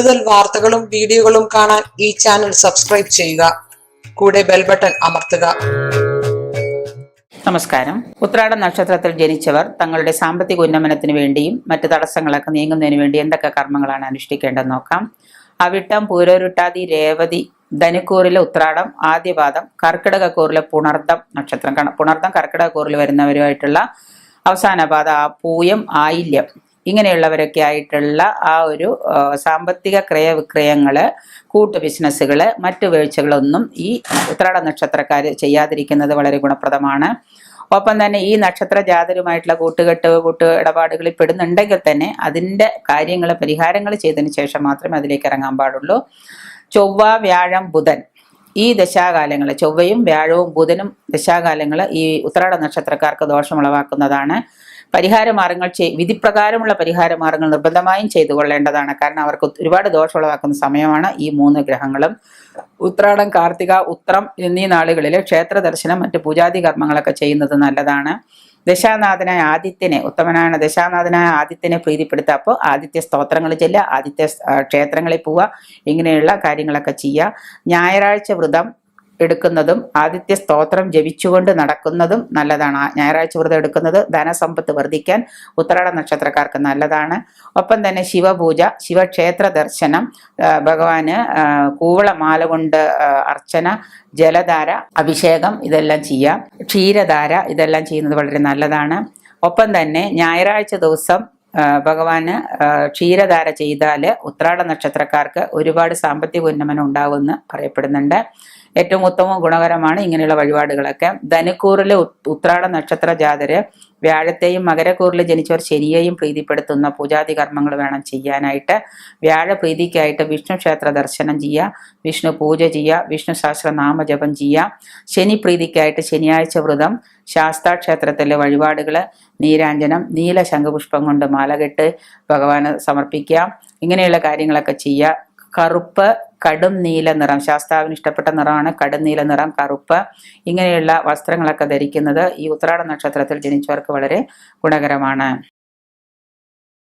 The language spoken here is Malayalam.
കൂടുതൽ വാർത്തകളും വീഡിയോകളും കാണാൻ ഈ ചാനൽ സബ്സ്ക്രൈബ് ചെയ്യുക. കൂടെ ബെൽ ബട്ടൺ അമർത്തുക. നമസ്കാരം. ഉത്രാട നക്ഷത്രത്തിൽ ജനിച്ചവർ തങ്ങളുടെ സാമ്പത്തിക ഉന്നമനത്തിന് വേണ്ടിയും മറ്റ് തടസ്സങ്ങളൊക്കെ നീങ്ങുന്നതിന് വേണ്ടി എന്തൊക്കെ കർമ്മങ്ങളാണ് അനുഷ്ഠിക്കേണ്ടതെന്ന് നോക്കാം. അവിട്ടം പൂരോരുട്ടാതി രേവതി ധനുക്കൂറിലെ ഉത്രാടം ആദ്യപാദം കർക്കിടകക്കൂറിലെ പുണർദം നക്ഷത്രം. പുണർദം കർക്കിടകക്കൂറിൽ വരുന്നവരുമായിട്ടുള്ള അവസാന പാത പൂയം ആയില്യം. ഇങ്ങനെയുള്ളവരൊക്കെ ആയിട്ടുള്ള ആ ഒരു സാമ്പത്തിക ക്രയവിക്രയങ്ങൾ കൂട്ടു ബിസിനസ്സുകൾ മറ്റു വീഴ്ചകളൊന്നും ഈ ഉത്രാട നക്ഷത്രക്കാർ ചെയ്യാതിരിക്കുന്നത് വളരെ ഗുണപ്രദമാണ്. ഒപ്പം തന്നെ ഈ നക്ഷത്ര ജാതരുമായിട്ടുള്ള കൂട്ടുകെട്ട് കൂട്ട് ഇടപാടുകളിൽ പെടുന്നുണ്ടെങ്കിൽ തന്നെ അതിന്റെ കാര്യങ്ങൾ പരിഹാരങ്ങൾ ചെയ്തതിന് ശേഷം മാത്രമേ അതിലേക്ക് ഇറങ്ങാൻ പാടുള്ളൂ. ചൊവ്വ വ്യാഴം ബുധൻ. ഈ ദശാകാലങ്ങൾ ചൊവ്വയും വ്യാഴവും ബുധനും ദശാകാലങ്ങൾ ഈ ഉത്രാട നക്ഷത്രക്കാർക്ക് ദോഷമുളവാക്കുന്നതാണ്. പരിഹാര മാർഗങ്ങൾ ചെയ് വിധിപ്രകാരമുള്ള പരിഹാര മാർഗങ്ങൾ നിർബന്ധമായും ചെയ്തു കൊള്ളേണ്ടതാണ് കാരണം അവർക്ക് ഒരുപാട് ദോഷമുളവാക്കുന്ന സമയമാണ് ഈ മൂന്ന് ഗ്രഹങ്ങളും. ഉത്രാടം കാർത്തിക ഉത്രം എന്നീ നാളുകളിൽ ക്ഷേത്ര ദർശനം മറ്റ് പൂജാതി കർമ്മങ്ങളൊക്കെ ചെയ്യുന്നത് നല്ലതാണ്. ദശാനാഥനായ ആദിത്യനെ ഉത്തമനായ ദശാനാഥനായ ആദിത്യനെ പ്രീതിപ്പെടുത്തുക. അപ്പോൾ ആദിത്യ സ്തോത്രങ്ങൾ ചെല്ലുക ആദിത്യ ക്ഷേത്രങ്ങളിൽ പോവുക ഇങ്ങനെയുള്ള കാര്യങ്ങളൊക്കെ ചെയ്യുക. ഞായറാഴ്ച വ്രതം എടുക്കുന്നതും ആദിത്യ സ്തോത്രം ജപിച്ചുകൊണ്ട് നടക്കുന്നതും നല്ലതാണ്. ഞായറാഴ്ച വ്രതം എടുക്കുന്നത് ധനസമ്പത്ത് വർദ്ധിക്കാൻ ഉത്രാട നക്ഷത്രക്കാർക്ക് നല്ലതാണ്. ഒപ്പം തന്നെ ശിവപൂജ ശിവക്ഷേത്ര ദർശനം ഭഗവാന് കൂവളമാല കൊണ്ട് അർച്ചന ജലധാര അഭിഷേകം ഇതെല്ലാം ചെയ്യാം. ക്ഷീരധാര ഇതെല്ലാം ചെയ്യുന്നത് വളരെ നല്ലതാണ്. ഒപ്പം തന്നെ ഞായറാഴ്ച ദിവസം ഭഗവാന് ക്ഷീരധാര ചെയ്താൽ ഉത്രാട നക്ഷത്രക്കാർക്ക് ഒരുപാട് സാമ്പത്തിക ഉന്നമനം ഉണ്ടാവുമെന്ന് പറയപ്പെടുന്നുണ്ട്. ഏറ്റവും ഉത്തമവും ഗുണകരമാണ് ഇങ്ങനെയുള്ള വഴിപാടുകളൊക്കെ. ധനുക്കൂറിലെ ഉത്രാട നക്ഷത്ര ജാതര് വ്യാഴത്തെയും മകരക്കൂറിൽ ജനിച്ചവർ ശനിയെയും പ്രീതിപ്പെടുത്തുന്ന പൂജാതി കർമ്മങ്ങൾ വേണം ചെയ്യാനായിട്ട്. വ്യാഴ പ്രീതിക്കായിട്ട് വിഷ്ണു ക്ഷേത്ര ദർശനം ചെയ്യുക വിഷ്ണു പൂജ ചെയ്യുക വിഷ്ണു സഹസ്രനാമ നാമജപം ചെയ്യുക ശനി പ്രീതിക്കായിട്ട് ശനിയാഴ്ച വ്രതം ശാസ്താ ക്ഷേത്രത്തിലെ വഴിപാടുകൾ നീരാഞ്ജനം നീല ശംഖുപുഷ്പം കൊണ്ട് മാലകെട്ട് ഭഗവാന് സമർപ്പിക്കുക ഇങ്ങനെയുള്ള കാര്യങ്ങളൊക്കെ ചെയ്യുക കറുപ്പ് കടും നീല നിറം. ശാസ്താവിന് ഇഷ്ടപ്പെട്ട നിറമാണ് കടും നീല നിറം കറുപ്പ്. ഇങ്ങനെയുള്ള വസ്ത്രങ്ങളൊക്കെ ധരിക്കുന്നത് ഈ ഉത്രാട നക്ഷത്രത്തിൽ ജനിച്ചവർക്ക് വളരെ ഗുണകരമാണ്.